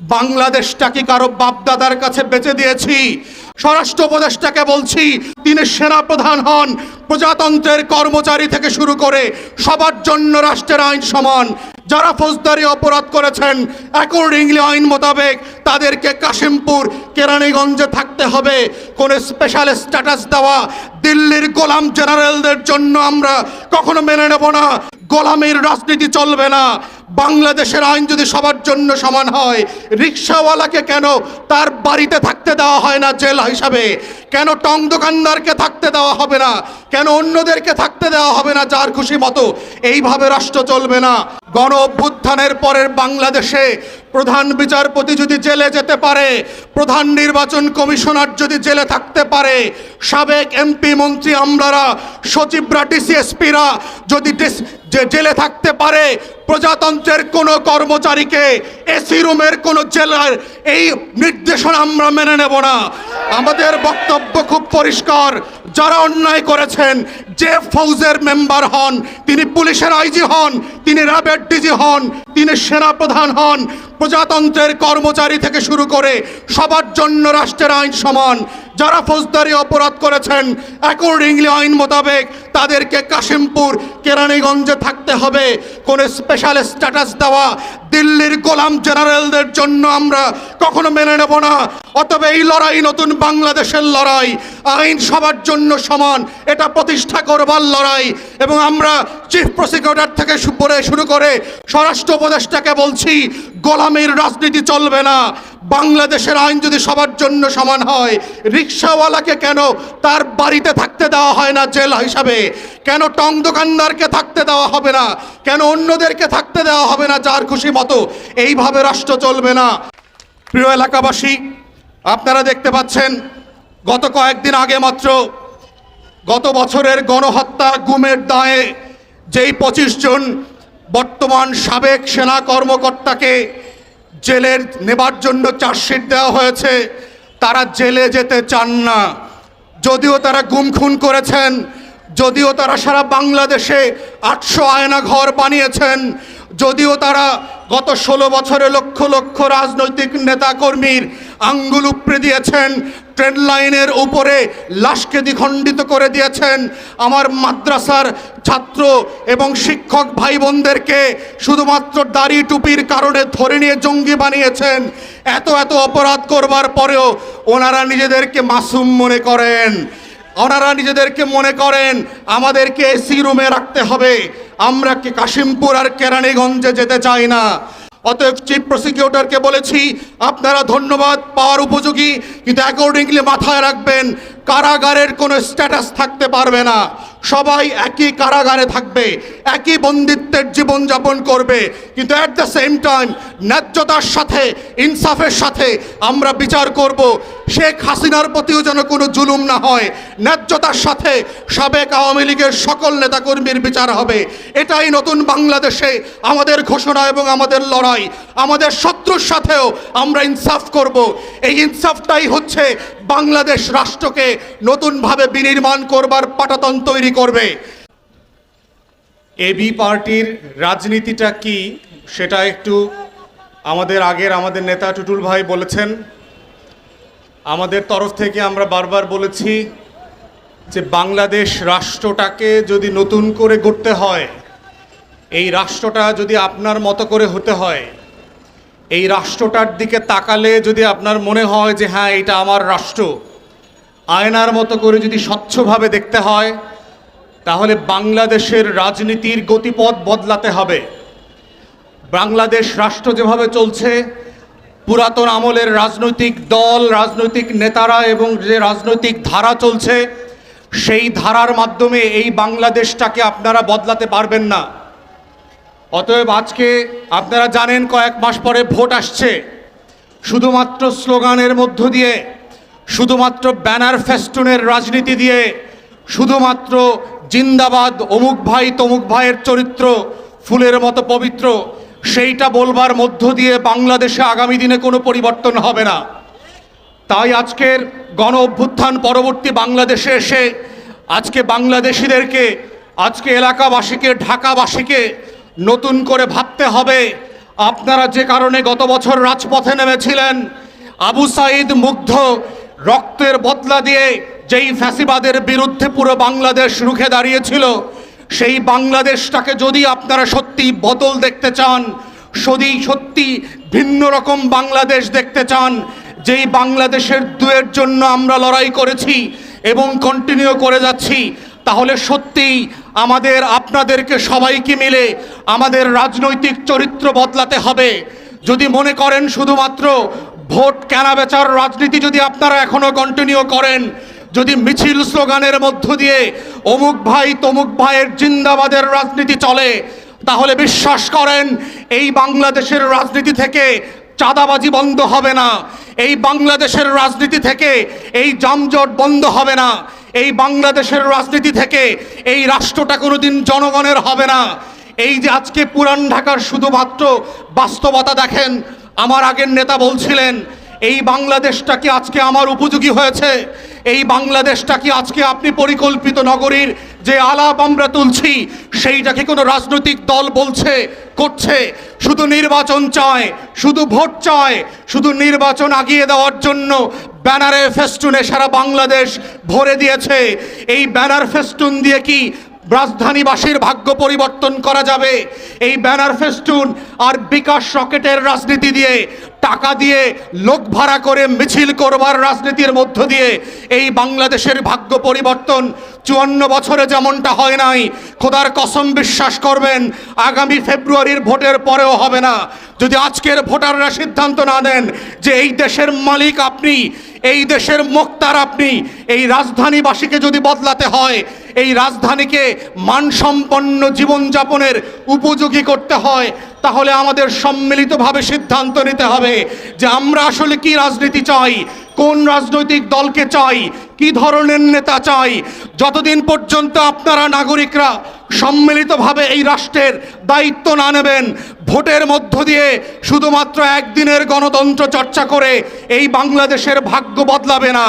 বাংলাদেশটা কি কারও বাপদাদার কাছে বেঁচে দিয়েছি। স্বরাষ্ট্র উপদেষ্টাকে বলছি, তিনি সেনা প্রধান হন, প্রজাতন্ত্রের কর্মচারী থেকে শুরু করে সবার জন্য রাষ্ট্রের আইন সমান। যারা ফৌজদারি অপরাধ করেছেন অ্যাকর্ডিংলি আইন মোতাবেক তাদেরকে কাশিমপুর, কেরানীগঞ্জে থাকতে হবে। কোন স্পেশাল স্ট্যাটাস দেওয়া দিল্লির গোলাম জেনারেলদের জন্য আমরা কখনো মেনে নেব না। গোলামের রাজনীতি চলবে না। বাংলাদেশের আইন যদি সবার জন্য সমান হয়, রিক্সাওয়ালাকে কেন তার বাড়িতে থাকতে দেওয়া হয় না জেল হিসাবে? কেন টং দোকানদারকে থাকতে দেওয়া হবে না? কেন অন্যদেরকে থাকতে দেওয়া হবে না যার খুশি মতো? এইভাবে রাষ্ট্র চলবে না। গণ অভ্যুত্থানের পরের বাংলাদেশে প্রধান বিচারপতি যদি জেলে যেতে পারে, প্রধান নির্বাচন কমিশনার যদি জেলে থাকতে পারে, সাবেক এমপি মন্ত্রী আমলারা, সচিবরা ডিসিএসপিরা যদি জেলে থাকতে পারে, প্রজাতন্ত্রের কোনো কর্মচারীকে এসি রুমের কোনো জেলার এই নির্দেশনা আমরা মেনে নেব না। আমাদের বক্তব্য খুব পরিষ্কার। যারা অন্যায় করেছেন, যে ফৌজের মেম্বার হন, তিনি পুলিশের আইজি হন তিনি র্যাবের ডিজি হন, তিনি সেনা প্রধান হন, প্রজাতন্ত্রের কর্মচারী থেকে শুরু করে সবার জন্য রাষ্ট্রের আইন সমান। যারা ফৌজদারি অপরাধ করেছেন অ্যাকর্ডিংলি আইন মোতাবেক তাদেরকে কাশিমপুর, কেরানীগঞ্জে থাকতে হবে। কোন স্পেশাল স্ট্যাটাস দেওয়া দিল্লির গোলাম জেনারেলদের জন্য আমরা কখনো মেনে নেব না। অতএব এই লড়াই নতুন বাংলাদেশের লড়াই। আইন সবার জন্য সমান। এটা প্রতিষ্ঠা করবার লড়াই। এবং আমরা চিফ প্রসিকিউটর থেকে করে শুরু করে স্বরাষ্ট্র উপদেষ্টাকে বলছি, গোলামের রাজনীতি চলবে না। বাংলাদেশের আইন যদি সবার জন্য সমান হয়, রিক্সাওয়ালাকে কেন তার বাড়িতে থাকতে দেওয়া হয় না জেল হিসাবে? কেন টং দোকানদারকে থাকতে দেওয়া হবে না? কেন অন্যদেরকে থাকতে দেওয়া হবে না যার খুশি মতো? এইভাবে রাষ্ট্র চলবে না। প্রিয় এলাকাবাসী, আপনারা দেখতে পাচ্ছেন, গত কয়েকদিন আগে মাত্র গত বছরের গণহত্যা, গুমের দায়ে যেই পঁচিশ জন বর্তমান সাবেক সেনা কর্মকর্তাকে জেলের নেবার জন্য চার্জশিট দেওয়া হয়েছে, তারা জেলে যেতে চান না। যদিও তারা গুম খুন করেছেন, যদিও তারা সারা বাংলাদেশে আটশো আয়না ঘর বানিয়েছেন যদিও তারা গত ষোলো বছরে লক্ষ লক্ষ রাজনৈতিক নেতাকর্মীর আঙ্গুল উপড়ে দিয়েছেন, ট্রেন লাইনের উপরে লাশকে দ্বিখণ্ডিত করে দিয়েছেন। আমার মাদ্রাসার ছাত্র এবং শিক্ষক ভাই বোনদেরকে শুধুমাত্র দাড়ি টুপির কারণে ধরে নিয়ে জঙ্গি বানিয়েছেন। এত এত অপরাধ করবার পরেও ওনারা নিজেদেরকে মাসুম মনে করেন। ওনারা নিজেদেরকে মনে করেন, আমাদেরকে এসি রুমে রাখতে হবে। আমরা কি কাশিমপুর আর কেরানীগঞ্জে যেতে চাই না? অতএব চিফ প্রসিকিউটরকে বলেছি, আপনারা ধন্যবাদ, পাওয়ার উপযোগী, কিন্তু অ্যাকর্ডিংলি মাথায় রাখবেন, কারাগারের কোনো স্ট্যাটাস থাকতে পারবে না। সবাই একই কারাগারে থাকবে, একই বন্দিত্বের জীবনযাপন করবে, কিন্তু অ্যাট দ্য সেম টাইম ন্যায্যতার সাথে, ইনসাফের সাথে আমরা বিচার করব। শেখ হাসিনার প্রতিও যেন কোনো জুলুম না হয়, ন্যায্যতার সাথে সাবেক আওয়ামী লীগের সকল নেতাকর্মীর বিচার হবে। এটাই নতুন বাংলাদেশে আমাদের ঘোষণা এবং আমাদের লড়াই। আমাদের শত্রুর সাথেও আমরা ইনসাফ করব। এই ইনসাফটাই হচ্ছে বাংলাদেশ রাষ্ট্রকে নতুনভাবে বিনির্মাণ করবার পাটাতন তৈরি করবে। এবি পার্টির রাজনীতিটা কি সেটা একটু আমাদের আগের আমাদের নেতা টুটুল ভাই বলেছেন। আমাদের তরফ থেকে আমরা বারবার বলেছি যে বাংলাদেশ রাষ্ট্রটাকে যদি নতুন করে গড়তে হয়, এই রাষ্ট্রটা যদি আপনার মতো করে হতে হয়, এই রাষ্ট্রটার দিকে তাকালে যদি আপনার মনে হয় যে হ্যাঁ এটা আমার রাষ্ট্র, আয়নার মতো করে যদি স্বচ্ছভাবে দেখতে হয় তাহলে বাংলাদেশের রাজনীতির গতিপথ বদলাতে হবে। বাংলাদেশ রাষ্ট্র যেভাবে চলছে, পুরাতন আমলের রাজনৈতিক দল, রাজনৈতিক নেতারা এবং যে রাজনৈতিক ধারা চলছে, সেই ধারার মাধ্যমে এই বাংলাদেশটাকে আপনারা বদলাতে পারবেন না। অতএব আজকে আপনারা জানেন কয়েক মাস পরে ভোট আসছে। শুধুমাত্র স্লোগানের মধ্য দিয়ে, শুধুমাত্র ব্যানার ফেস্টুনের রাজনীতি দিয়ে, শুধুমাত্র জিন্দাবাদ, অমুক ভাই তমুক ভাইয়ের চরিত্র, ফুলের মতো পবিত্র, সেইটা বলবার মধ্য দিয়ে বাংলাদেশে আগামী দিনে কোনো পরিবর্তন হবে না। তাই আজকের গণ অভ্যুত্থান পরবর্তী বাংলাদেশে এসে আজকে বাংলাদেশিদেরকে, আজকে এলাকাবাসীকে, ঢাকাবাসীকে নতুন করে ভাবতে হবে। আপনারা যে কারণে গত বছর রাজপথে নেমেছিলেন, আবু সাইদ মুগ্ধ রক্তের বদলা দিয়ে যেই ফ্যাসিবাদের বিরুদ্ধে পুরো বাংলাদেশ রুখে দাঁড়িয়েছিল, সেই বাংলাদেশটাকে যদি আপনারা সত্যি বদল দেখতে চান, যদি সত্যি ভিন্ন রকম বাংলাদেশ দেখতে চান, যেই বাংলাদেশের দুয়ের জন্য আমরা লড়াই করেছি এবং কন্টিনিউ করে যাচ্ছি, তাহলে সত্যিই আমাদের, আপনাদেরকে সবাইকে মিলে আমাদের রাজনৈতিক চরিত্র বদলাতে হবে। যদি মনে করেন শুধুমাত্র ভোট কেনা বেচার রাজনীতি যদি আপনারা এখনও কন্টিনিউ করেন যদি মিছিল স্লোগানের মধ্য দিয়ে অমুক ভাই তমুক ভাইয়ের জিন্দাবাদের রাজনীতি চলে, তাহলে বিশ্বাস করেন, এই বাংলাদেশের রাজনীতি থেকে চাঁদাবাজি বন্ধ হবে না। এই বাংলাদেশের রাজনীতি থেকে এই যানজট বন্ধ হবে না। এই বাংলাদেশের রাজনীতি থেকে এই রাষ্ট্রটা কোনোদিন জনগণের হবে না। এই যে আজকে পুরান ঢাকার শুধুমাত্র বাস্তবতা দেখেন, আমার আগের নেতা বলছিলেন, এই বাংলাদেশটা কি আজকে আমার উপযোগী হয়েছে? এই বাংলাদেশটা কি আজকে আপনি পরিকল্পিত নগরীর যে আলাপ আমরা তুলছি সেইটাকে কোনো রাজনৈতিক দল বলছে, করছে? শুধু নির্বাচন চায়, শুধু ভোট চায়, শুধু নির্বাচন আগিয়ে দেওয়ার জন্য ব্যানারে ফেস্টুনে সারা বাংলাদেশ ভরে দিয়েছে। এই ব্যানার ফেস্টুন দিয়ে কি রাজধানীবাসীর ভাগ্য পরিবর্তন করা যাবে? এই ব্যানার ফেস্টুন আর বিকাশ রকেটের রাজনীতি দিয়ে টাকা দিয়ে লোক ভাড়া করে মিছিল করবার রাজনীতির মধ্য দিয়ে এই বাংলাদেশের ভাগ্য পরিবর্তন চুয়ান্ন বছরে যেমনটা হয় নাই, খোদার কসম বিশ্বাস করবেন, আগামী ফেব্রুয়ারির ভোটের পরেও হবে না। যদি আজকের ভোটাররা সিদ্ধান্ত না দেন যে এই দেশের মালিক আপনি, এই দেশের মোক্তার আপনি, এই রাজধানীবাসীকে যদি বদলাতে হয়, এই রাজধানীকে মানসম্পন্ন জীবনযাপনের উপযোগী করতে হয় তাহলে আমাদের সম্মিলিতভাবে সিদ্ধান্ত নিতে হবে যে আমরা আসলে কি রাজনীতি চাই, কোন রাজনৈতিক দলকে চাই, কি ধরনের নেতা চাই। যতদিন পর্যন্ত আপনারা নাগরিকরা সম্মিলিতভাবে এই রাষ্ট্রের দায়িত্ব না নেবেন। ভোটের মধ্য দিয়ে শুধুমাত্র একদিনের গণতন্ত্র চর্চা করে এই বাংলাদেশের ভাগ্য বদলাবে না।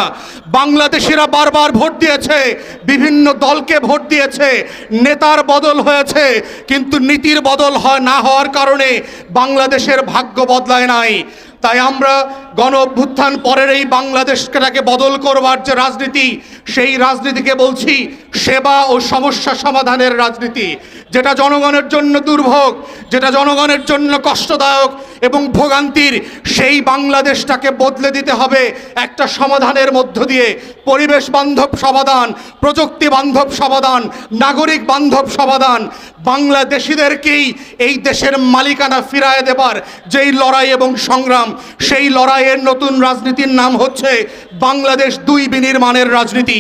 বাংলাদেশিরা বারবার ভোট দিয়েছে, বিভিন্ন দলকে ভোট দিয়েছে, নেতার বদল হয়েছে, কিন্তু নীতির বদল হয় না হওয়ার কারণে বাংলাদেশের ভাগ্য বদলায় নাই। তাই আমরা গণ অভ্যুত্থান পরের এই বাংলাদেশটাকে বদল করবার যে রাজনীতি, সেই রাজনীতিকে বলছি সেবা ও সমস্যা সমাধানের রাজনীতি। যেটা জনগণের জন্য দুর্ভোগ, যেটা জনগণের জন্য কষ্টদায়ক এবং ভোগান্তির, সেই বাংলাদেশটাকে বদলে দিতে হবে একটা সমাধানের মধ্য দিয়ে। পরিবেশ বান্ধব সমাধান, প্রযুক্তি বান্ধব সমাধান, নাগরিক বান্ধব সমাধান, বাংলাদেশিদেরকেই এই দেশের মালিকানা ফিরায় দেবার যেই লড়াই এবং সংগ্রাম, সেই লড়াইয়ের নতুন রাজনীতির নাম হচ্ছে বাংলাদেশ দুই বিনির্মাণের রাজনীতি।